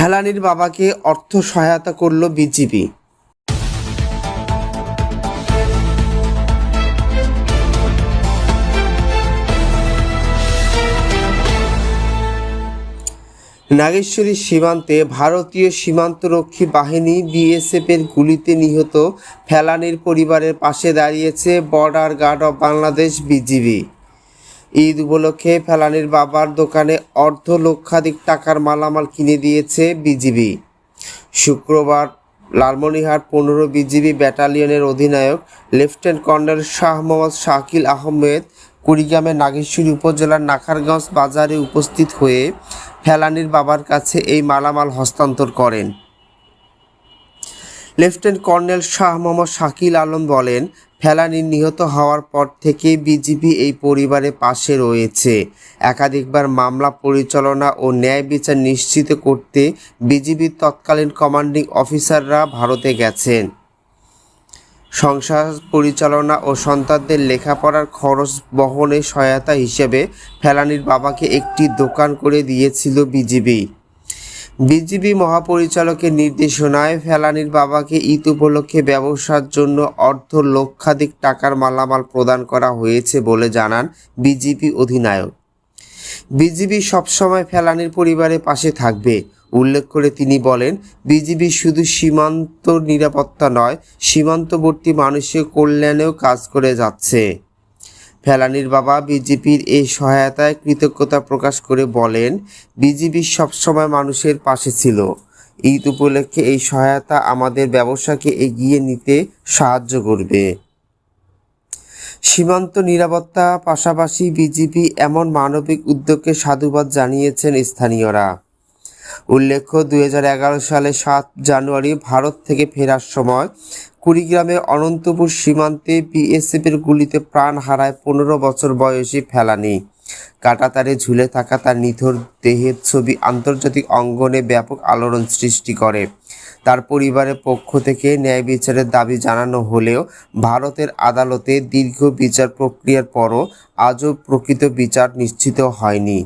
ফেলানির বাবাকে অর্থ সহায়তা করল বিজিবি। নাগেশ্বরী সীমান্তে ভারতীয় সীমান্তরক্ষী বাহিনী বিএসএফের গুলিতে নিহত ফেলানির পরিবারের পাশে দাঁড়িয়েছে border guard of Bangladesh BGB. Eid উপলক্ষে ফেলানির বাবার দোকানে অর্ধ লক্ষাধিক টাকার মালামাল কিনে দিয়েছে বিজিবি। শুক্রবার লালমনিহাট পনেরো বিজিবি ব্যাটালিয়নের অধিনায়ক লেফটেন্যান্ট কর্নেল শাহ মোহাম্মদ শাকিল আহমেদ কুড়িগ্রামের নাগেশ্বরী উপজেলার নাখারগঞ্জ বাজারে উপস্থিত হয়ে ফেলানির বাবার কাছে এই মালামাল হস্তান্তর করেন। লেফটেন্যান্ট কর্নেল শাহ মোহাম্মদ শাকিল আলম বলেন ফেলানি নিহত হওয়ার পর থেকে বিজিবি এই পরিবারের পাশে রয়েছে। একাধিকবার মামলা পরিচালনা ও ন্যায় বিচার নিশ্চিত করতে বিজিবির তৎকালীন কমান্ডিং অফিসাররা ভারতে গেছেন। সংসার পরিচালনা ও সন্তানদের লেখাপড়ার খরচ বহনে সহায়তা হিসেবে ফেলানির বাবাকে একটি দোকান করে দিয়েছিল বিজিবি। বিজিবি মহাপরিচালকের নির্দেশনায় ফেলানির বাবাকে ঈদ উপলক্ষে ব্যবসার জন্য অর্ধ লক্ষাধিক টাকার মালামাল প্রদান করা হয়েছে বলে জানান বিজিবি অধিনায়ক। বিজিবি সবসময় ফেলানির পরিবারের পাশে থাকবে। উল্লেখ করে তিনি বলেন, বিজিবি শুধু সীমান্ত নিরাপত্তা নয়, সীমান্তবর্তী মানুষের কল্যাণেও কাজ করে যাচ্ছে। ফেলানির বাবা বিজেপির এই সহায়তায় কৃতজ্ঞতা প্রকাশ করে বলেন বিজিবি সবসময় মানুষের পাশে ছিল। ঈদ উপলক্ষে এই সহায়তা আমাদের ব্যবসাকে এগিয়ে নিতে সাহায্য করবে। সীমান্ত নিরাপত্তা পাশাপাশি বিজিবি এমন মানবিক উদ্যোগকে সাধুবাদ জানিয়েছেন স্থানীয়রা। উল্লেখ্য, দুই হাজার এগারো সালে সাত জানুয়ারি ভারত থেকে ফেরার সময় কুড়িগ্রামে অনন্তপুর সীমান্তে বিএসএফের গুলিতে প্রাণ হারায় পনেরো বছর বয়সী ফেলানি। কাটাতারে ঝুলে থাকা তার নিথর দেহের ছবি আন্তর্জাতিক অঙ্গনে ব্যাপক আলোড়ন সৃষ্টি করে। তার পরিবারের পক্ষ থেকে ন্যায় বিচারের দাবি জানানো হলেও ভারতের আদালতে দীর্ঘ বিচার প্রক্রিয়ার পরও আজও প্রকৃত বিচার নিশ্চিত হয়নি।